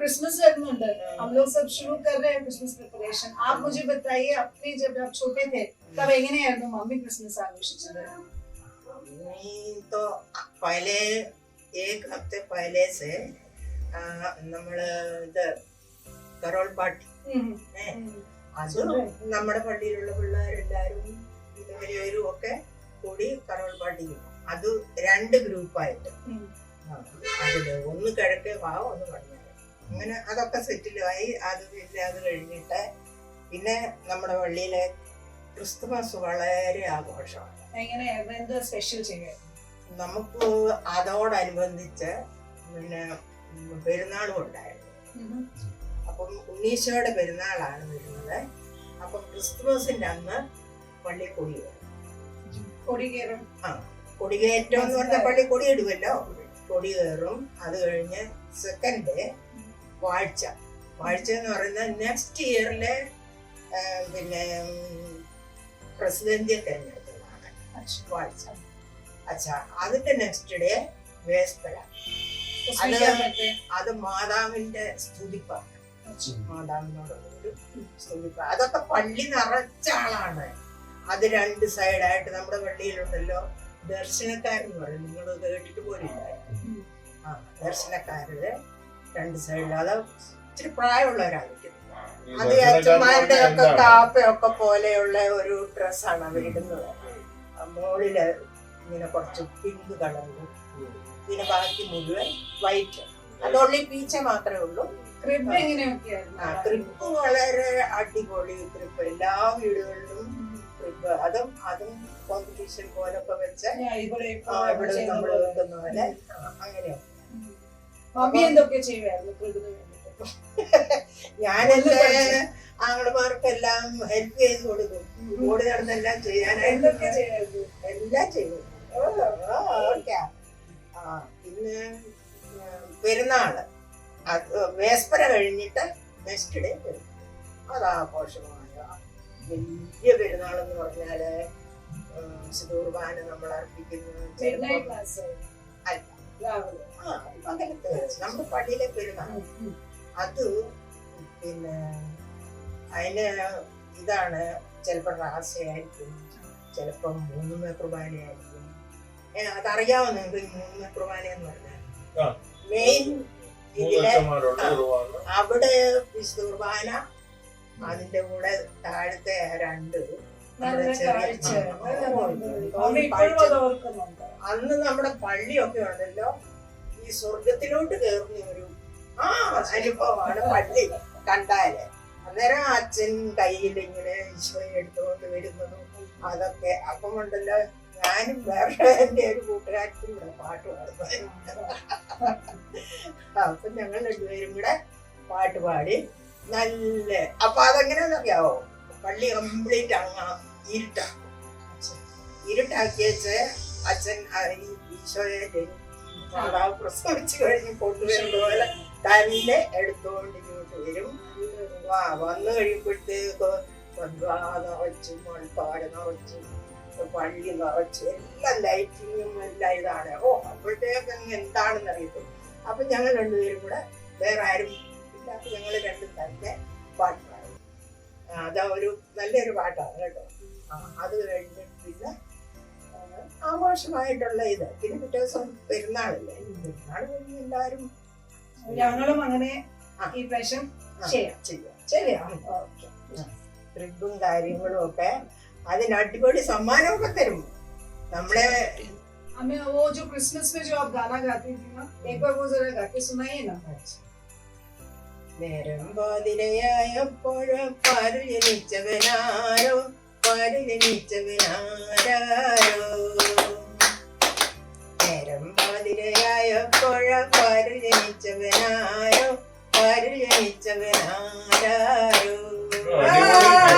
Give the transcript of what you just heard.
लोग सब शुरू कर रहे हैं क्रिसमस प्रिपरेशन आप मुझे बताइए अपने जब आप छोटे थे तब എങ്ങനെയായിരുന്നു മമ്മി ക്രിസ്മസ് ആഘോഷിച്ചത് नहीं तो पहले एक हफ्ते पहले से आ, നമ്മള് ഇത് കരോൾ പാട്ട് ഉം, ഏ, ഉം. അത് നമ്മുടെ പള്ളിയിലുള്ള പിള്ളേരെല്ലാരും ഇത് വലിയവരും ഒക്കെ കൂടി കരോൾ പാട്ട് ചെയ്യും അത് രണ്ട് ഗ്രൂപ്പായിട്ട് ഉം. ആ, അതില് ഒന്ന് കിഴക്കേ ഭാഗം ഒന്ന് പടിഞ്ഞാറ് അങ്ങനെ അതൊക്കെ സെറ്റിലായി അത് പിന്നെ അത് കഴിഞ്ഞിട്ട് പിന്നെ നമ്മുടെ പള്ളിയിലെ ക്രിസ്തുമസ് വളരെ ആഘോഷമാണ്. എങ്ങനെ? സ്പെഷ്യൽ ചെയ്യും നമുക്ക് അതോടനുബന്ധിച്ച് പിന്നെ പെരുന്നാളും ഉണ്ടായിരുന്നു അപ്പം ഉണ്ണീശോയുടെ പെരുന്നാളാണ് വരുന്നത്. അപ്പം ക്രിസ്തുമസിന്റെ അന്ന് പള്ളി കൊടി. കൊടി കയറും. കൊടികയറ്റം എന്ന് പറഞ്ഞ പള്ളി കൊടിയിടുമല്ലോ കൊടി കയറും. അത് കഴിഞ്ഞ് സെക്കൻഡ് ഡേ വാഴ്ച. വാഴ്ച എന്ന് പറയുന്ന നെക്സ്റ്റ് ഇയറിലെ പിന്നെ പ്രസിഡന്റിയെ തെരഞ്ഞെടുത്തതാണ്. വാഴ്ച. അച്ഛാ അതിന്റെ നെക്സ്റ്റ് ഡേ വേസ്പല അത് മാതാവിന്റെ സ്തുതിപ്പാണ് മാതാവിനോടുള്ള സ്തുതിപ്പ. അതൊക്കെ പള്ളി നിറച്ച ആളാണ്. അത് രണ്ട് സൈഡായിട്ട് നമ്മുടെ പള്ളിയിലുണ്ടല്ലോ. ദർശനക്കാരെന്ന് പറയും. നിങ്ങൾ കേട്ടിട്ട് പോലും ആ ദർശനക്കാരുടെ രണ്ട് സൈഡിൽ അത് ഇച്ചിരി പ്രായമുള്ളവരായിരിക്കും. അത് അച്ഛന്മാരുടെ ഒക്കെ കാപ്പയൊക്കെ പോലെയുള്ള ഒരു ഡ്രസ്സാണ് അവരിടുന്നത് ഇടുന്നത്. മോളിൽ ഇങ്ങനെ കുറച്ച് പിങ്ക് കളറും പിന്നെ ബാക്കി മുഴുവൻ വൈറ്റ് അത് അതുള്ളി പീച്ച മാത്രമേ ഉള്ളൂ. ക്രിബ് ആ, എങ്ങനെയൊക്കെയായിരുന്നു ക്രിപ്പ് വളരെ അടിപൊളി ക്രിപ്പ് എല്ലാ വീടുകളിലും ക്രിപ്പ് അതും അതും കോമ്പറ്റീഷൻ പോലൊക്കെ വെച്ച് ഇവിടെ ആ, നമ്മൾ വെക്കുന്ന പോലെ. ആ, അങ്ങനെയാണ് മമ്മി എന്തൊക്കെ ചെയ്യുമായിരുന്നു ക്രിബിന് വേണ്ടിട്ട് ഞാനെന്റെ ആങ്ങളമാർക്കെല്ലാം ഹെൽപ്പ് ചെയ്ത് കൊടുക്കും. ഓടി നടന്നെല്ലാം എന്തൊക്കെ ചെയ്യായിരുന്നു എല്ലാം ചെയ്യും. ഓക്കെ. ആ, പിന്നെ പെരുന്നാൾ. അത് വേസ്പര കഴിഞ്ഞിട്ട് നെക്സ്റ്റ് ഡേ വരും അത് ആഘോഷമായ വലിയ പെരുന്നാൾ എന്ന് പറഞ്ഞാൽ ഉം, ശുദ്ധകുർബാന നമ്മൾ അർപ്പിക്കുന്നു അല്ല. പകലത്തെ നമ്മുടെ പള്ളിയിലെ പെരുന്നാൾ. അത് പിന്നെ അതിന് ഇതാണ് ചിലപ്പോൾ റാസയായിരിക്കും ചിലപ്പം മൂന്ന് കുർബാനയായിരിക്കും ആയിരിക്കും അതറിയാമോ നിങ്ങൾക്ക് മൂന്ന് കുർബാന എന്ന് പറഞ്ഞാൽ. മെയിൻ ഇതിലെ അവിടെ വിശുദ്ധ കുർബാന അതിന്റെ കൂടെ താഴത്തെ രണ്ട് ചെറിയ- അന്ന് നമ്മുടെ പള്ളിയൊക്കെ ഉണ്ടല്ലോ. ഈ സ്വർഗത്തിലോട്ട് കയറുന്ന ഒരു ആ അനുഭവമാണ് പള്ളി കണ്ടാൽ. അന്നേരം അച്ഛൻ കയ്യിൽ ഇങ്ങനെ ഈശോയെ എടുത്തുകൊണ്ട് വരുന്നതും അതൊക്കെ. അപ്പം ഉണ്ടല്ലോ ഞാനും വേറെ എന്റെ ഒരു കൂട്ടുകാരും കൂടെ പാട്ട് പാടുന്നു അപ്പൊ ഞങ്ങൾ രണ്ടുപേരും കൂടെ പാട്ട് പാടി നല്ല അപ്പൊ അതെങ്ങനെയാണെന്നറിയാവോ പള്ളി കംപ്ലീറ്റ് അങ്ങ് ഇരുട്ടാക്കും. ഇരുട്ടാക്കിയ വെച്ച് അച്ഛൻ ഈ ഈശോയെ മാതാവ് പ്രസവിച്ചു കഴിഞ്ഞ് കൊണ്ടുവരുന്ന പോലെ തന്നെ എടുത്തുകൊണ്ട് ഇങ്ങോട്ട് വരും. വാ വന്നു കഴിയുമ്പോഴത്തേക്ക് നിറച്ചും മൺപാട് നിറച്ചും പള്ളി നിറച്ചും എല്ലാം ലൈറ്റിങ്ങും എല്ലാം ഇതാണ്. ഓ അപ്പോഴത്തേക്ക് എന്താണെന്ന് അറിയത്തും അപ്പൊ ഞങ്ങൾ രണ്ടുപേരും കൂടെ വേറെ ആരും ഇല്ലാത്ത ഞങ്ങൾ രണ്ടും തന്നെ പാട്ട് പാടും അതാ ഒരു നല്ലൊരു പാട്ടാണ് കേട്ടോ. അത് കഴിഞ്ഞിട്ട് പിന്നെ ആഘോഷമായിട്ടുള്ള ഇത് പിന്നെ പിറ്റേ ദിവസം പെരുന്നാളല്ലേ പെരുന്നാൾ കഴിഞ്ഞ് എല്ലാവരും ഞങ്ങളും അങ്ങനെ ആ. ഈ പ്രാവശ്യം ആ, ചെയ്യാം ചെയ്യാം ശരിയാ ഉം. ഓക്കെ ട്രിപ്പും കാര്യങ്ങളും ഒക്കെ അതിന് അടിപൊളി സമ്മാനമൊക്കെ തരും നമ്മളെ हमें वो जो क्रिसमस में जो आप गाना गाती थी ना एक बार वो जरा गा के सुनाइए ना നേരം പാതിരയായപ്പോൾ പാരു പാരു ജനിച്ചവനാരോ നേരം പാതിരയായപ്പോൾ പാരു ജനിച്ചവനാരോ പാരു ജനിച്ചവനാരോ അടിപൊളി.